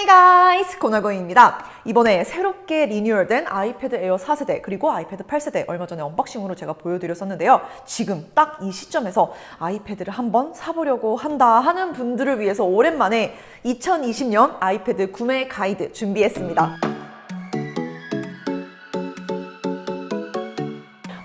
Hi guys! 고나고입니다. 이번에 새롭게 리뉴얼된 아이패드 에어 4세대 그리고 아이패드 8세대 얼마 전에 언박싱으로 제가 보여드렸었는데요. 지금 딱 이 시점에서 아이패드를 한번 사보려고 한다 하는 분들을 위해서 오랜만에 2020년 아이패드 구매 가이드 준비했습니다.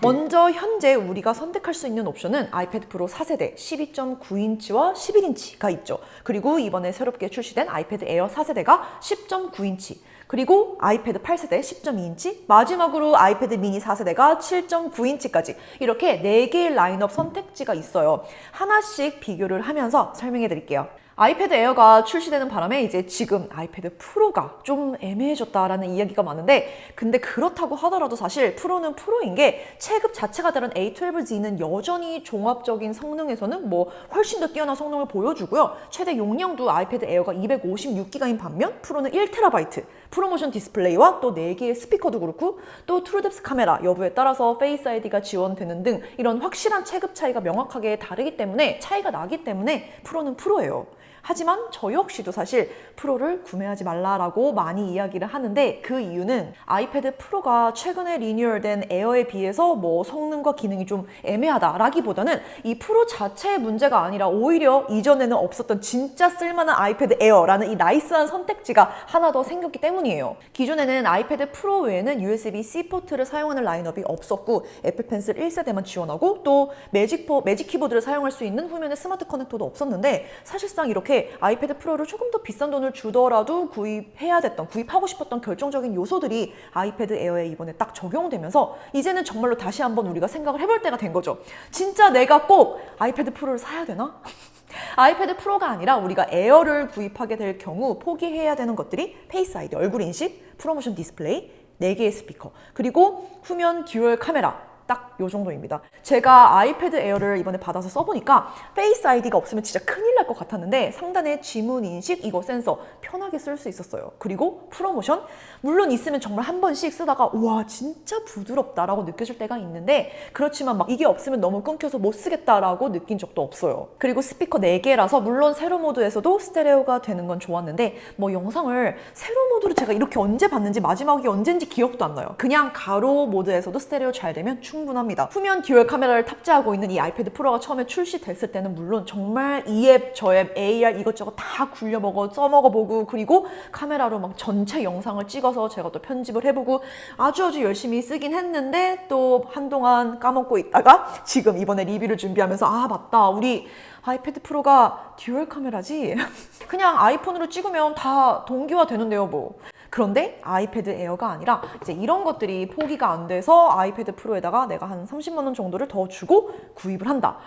먼저 현재 우리가 선택할 수 있는 옵션은 아이패드 프로 4세대 12.9인치와 11인치가 있죠. 그리고 이번에 새롭게 출시된 아이패드 에어 4세대가 10.9인치, 그리고 아이패드 8세대 10.2인치, 마지막으로 아이패드 미니 4세대가 7.9인치까지 이렇게 4개의 라인업 선택지가 있어요. 하나씩 비교를 하면서 설명해 드릴게요. 아이패드 에어가 출시되는 바람에 이제 지금 아이패드 프로가 좀 애매해졌다라는 이야기가 많은데 근데 그렇다고 하더라도 사실 프로는 프로인 게 체급 자체가 다른 A12Z는 여전히 종합적인 성능에서는 뭐 훨씬 더 뛰어난 성능을 보여주고요. 최대 용량도 아이패드 에어가 256기가인 반면 프로는 1TB 프로모션 디스플레이와 또 4개의 스피커도 그렇고 또 트루뎁스 카메라 여부에 따라서 페이스 아이디가 지원되는 등 이런 확실한 체급 차이가 명확하게 다르기 때문에 차이가 나기 때문에 프로는 프로예요. 하지만 저 역시도 사실 프로를 구매하지 말라라고 많이 이야기를 하는데 그 이유는 아이패드 프로가 최근에 리뉴얼된 에어에 비해서 뭐 성능과 기능이 좀 애매하다라기보다는 이 프로 자체의 문제가 아니라 오히려 이전에는 없었던 진짜 쓸만한 아이패드 에어라는 이 나이스한 선택지가 하나 더 생겼기 때문이에요. 기존에는 아이패드 프로 외에는 USB-C 포트를 사용하는 라인업이 없었고 애플 펜슬 1세대만 지원하고 또 매직, 포, 매직 키보드를 사용할 수 있는 후면에 스마트 커넥터도 없었는데 사실상 이렇게 아이패드 프로를 조금 더 비싼 돈을 주더라도 구입해야 됐던 구입하고 싶었던 결정적인 요소들이 아이패드 에어에 이번에 딱 적용되면서 이제는 정말로 다시 한번 우리가 생각을 해볼 때가 된 거죠. 진짜 내가 꼭 아이패드 프로를 사야 되나? 아이패드 프로가 아니라 우리가 에어를 구입하게 될 경우 포기해야 되는 것들이 페이스 아이디 얼굴 인식, 프로모션 디스플레이, 4개의 스피커, 그리고 후면 듀얼 카메라, 딱 요 정도입니다. 제가 아이패드 에어를 이번에 받아서 써보니까 페이스 아이디가 없으면 진짜 큰일 날 것 같았는데 상단에 지문 인식 이거 센서 편하게 쓸 수 있었어요. 그리고 프로모션 물론 있으면 정말 한 번씩 쓰다가 와 진짜 부드럽다라고 느껴질 때가 있는데 그렇지만 막 이게 없으면 너무 끊겨서 못 쓰겠다라고 느낀 적도 없어요. 그리고 스피커 4개라서 물론 세로 모드에서도 스테레오가 되는 건 좋았는데 뭐 영상을 세로 모드로 제가 이렇게 언제 봤는지 마지막이 언젠지 기억도 안 나요. 그냥 가로 모드에서도 스테레오 잘 되면 충 분합니다. 후면 듀얼 카메라를 탑재하고 있는 이 아이패드 프로가 처음에 출시됐을 때는 물론 정말 이 앱, 저 앱, AR 이것저것 다 굴려먹어 써먹어보고 그리고 카메라로 막 전체 영상을 찍어서 제가 또 편집을 해보고 아주 아주 열심히 쓰긴 했는데 또 한동안 까먹고 있다가 지금 이번에 리뷰를 준비하면서 아 맞다. 우리 아이패드 프로가 듀얼 카메라지? 그냥 아이폰으로 찍으면 다 동기화 되는데요 뭐 그런데 아이패드 에어가 아니라 이제 이런 것들이 포기가 안 돼서 아이패드 프로에다가 내가 한 30만 원 정도를 더 주고 구입을 한다.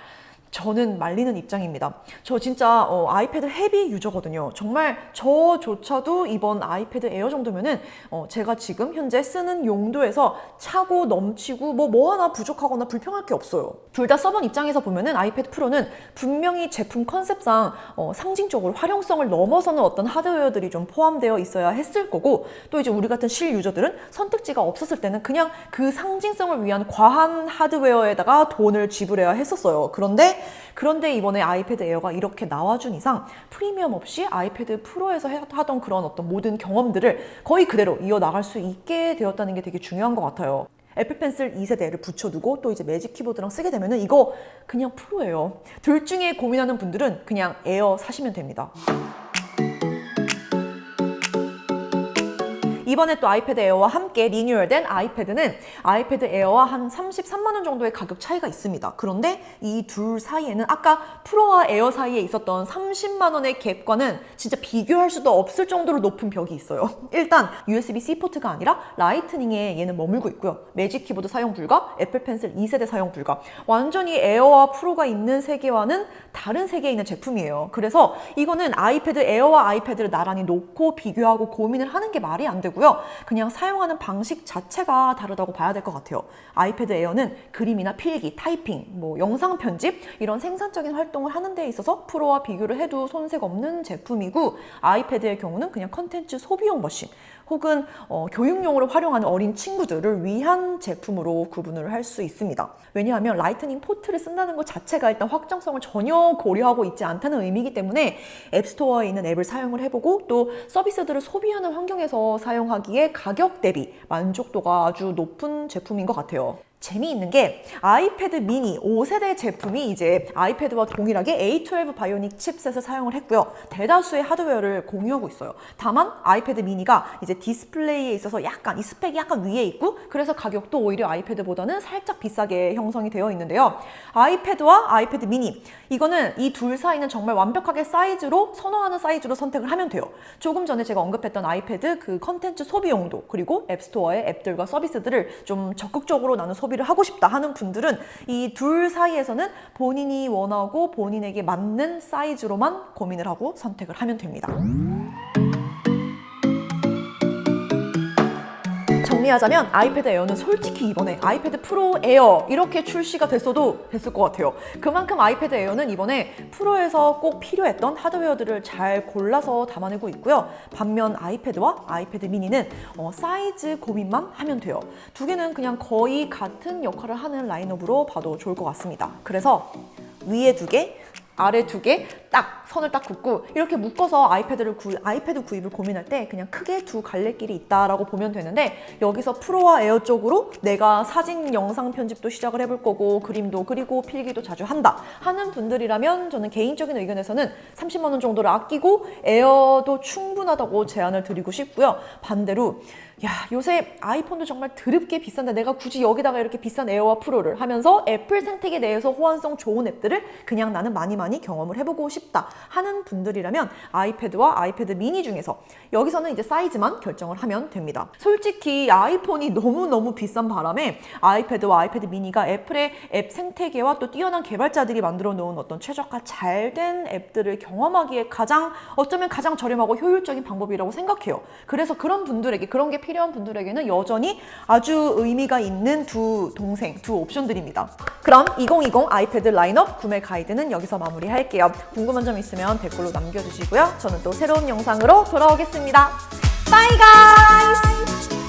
저는 말리는 입장입니다. 저 진짜 어, 아이패드 헤비 유저거든요. 정말 저조차도 이번 아이패드 에어 정도면은 어, 제가 지금 현재 쓰는 용도에서 차고 넘치고 뭐, 뭐 하나 부족하거나 불평할 게 없어요. 둘 다 써본 입장에서 보면은 아이패드 프로는 분명히 제품 컨셉상 어, 상징적으로 활용성을 넘어서는 어떤 하드웨어들이 좀 포함되어 있어야 했을 거고 또 이제 우리 같은 실 유저들은 선택지가 없었을 때는 그냥 그 상징성을 위한 과한 하드웨어에다가 돈을 지불해야 했었어요. 그런데 그런데 이번에 아이패드 에어가 이렇게 나와준 이상 프리미엄 없이 아이패드 프로에서 하던 그런 어떤 모든 경험들을 거의 그대로 이어나갈 수 있게 되었다는 게 되게 중요한 것 같아요. 애플 펜슬 2세대를 붙여두고 또 이제 매직 키보드랑 쓰게 되면은 이거 그냥 프로예요. 둘 중에 고민하는 분들은 그냥 에어 사시면 됩니다. 이번에 또 아이패드 에어와 함께 리뉴얼된 아이패드는 아이패드 에어와 한 33만 원 정도의 가격 차이가 있습니다. 그런데 이 둘 사이에는 아까 프로와 에어 사이에 있었던 30만 원의 갭과는 진짜 비교할 수도 없을 정도로 높은 벽이 있어요. 일단 USB-C 포트가 아니라 라이트닝에 얘는 머물고 있고요. 매직 키보드 사용 불가, 애플 펜슬 2세대 사용 불가. 완전히 에어와 프로가 있는 세계와는 다른 세계에 있는 제품이에요. 그래서 이거는 아이패드 에어와 아이패드를 나란히 놓고 비교하고 고민을 하는 게 말이 안 되고 되고요. 그냥 사용하는 방식 자체가 다르다고 봐야 될 것 같아요. 아이패드 에어는 그림이나 필기, 타이핑, 뭐 영상 편집 이런 생산적인 활동을 하는 데 있어서 프로와 비교를 해도 손색 없는 제품이고 아이패드의 경우는 그냥 컨텐츠 소비용 머신 혹은 어, 교육용으로 활용하는 어린 친구들을 위한 제품으로 구분을 할 수 있습니다. 왜냐하면 라이트닝 포트를 쓴다는 것 자체가 일단 확정성을 전혀 고려하고 있지 않다는 의미이기 때문에 앱스토어에 있는 앱을 사용을 해보고 또 서비스들을 소비하는 환경에서 사용하기에 가격 대비 만족도가 아주 높은 제품인 것 같아요. 재미있는 게 아이패드 미니 5세대 제품이 이제 아이패드와 동일하게 A12 바이오닉 칩셋을 사용을 했고요. 대다수의 하드웨어를 공유하고 있어요. 다만 아이패드 미니가 이제 디스플레이에 있어서 약간 이 스펙이 약간 위에 있고 그래서 가격도 오히려 아이패드보다는 살짝 비싸게 형성이 되어 있는데요. 아이패드와 아이패드 미니 이거는 이 둘 사이는 정말 완벽하게 사이즈로 선호하는 사이즈로 선택을 하면 돼요. 조금 전에 제가 언급했던 아이패드 그 컨텐츠 소비 용도 그리고 앱스토어의 앱들과 서비스들을 좀 적극적으로 나는 소비 를 하고 싶다 하는 분들은 이 둘 사이에서는 본인이 원하고 본인에게 맞는 사이즈로만 고민을 하고 선택을 하면 됩니다. 정리하자면 아이패드 에어는 솔직히 이번에 아이패드 프로 에어 이렇게 출시가 됐어도 됐을 것 같아요. 그만큼 아이패드 에어는 이번에 프로에서 꼭 필요했던 하드웨어들을 잘 골라서 담아내고 있고요. 반면 아이패드와 아이패드 미니는 어, 사이즈 고민만 하면 돼요. 두 개는 그냥 거의 같은 역할을 하는 라인업으로 봐도 좋을 것 같습니다. 그래서 위에 두 개, 아래 두 개 딱 선을 딱 긋고 이렇게 묶어서 아이패드를 구, 아이패드 구입을 고민할 때 그냥 크게 두 갈래길이 있다라고 보면 되는데 여기서 프로와 에어 쪽으로 내가 사진 영상 편집도 시작을 해볼 거고 그림도 그리고 필기도 자주 한다 하는 분들이라면 저는 개인적인 의견에서는 30만 원 정도를 아끼고 에어도 충분하다고 제안을 드리고 싶고요. 반대로 야 요새 아이폰도 정말 드럽게 비싼데 내가 굳이 여기다가 이렇게 비싼 에어와 프로를 하면서 애플 생태계 내에서 호환성 좋은 앱들을 그냥 나는 많이 많이 경험을 해보고 싶다 하는 분들이라면 아이패드와 아이패드 미니 중에서 여기서는 이제 사이즈만 결정을 하면 됩니다. 솔직히 아이폰이 너무너무 비싼 바람에 아이패드와 아이패드 미니가 애플의 앱 생태계와 또 뛰어난 개발자들이 만들어 놓은 어떤 최적화 잘된 앱들을 경험하기에 가장 어쩌면 가장 저렴하고 효율적인 방법이라고 생각해요. 그래서 그런 분들에게 그런 게 필요한 분들에게는 여전히 아주 의미가 있는 두 동생, 두 옵션들입니다. 그럼 2020 아이패드 라인업 구매 가이드는 여기서 마무리 할게요. 궁금한 점 있으면 댓글로 남겨주시고요. 저는 또 새로운 영상으로 돌아오겠습니다. 바이 가이즈!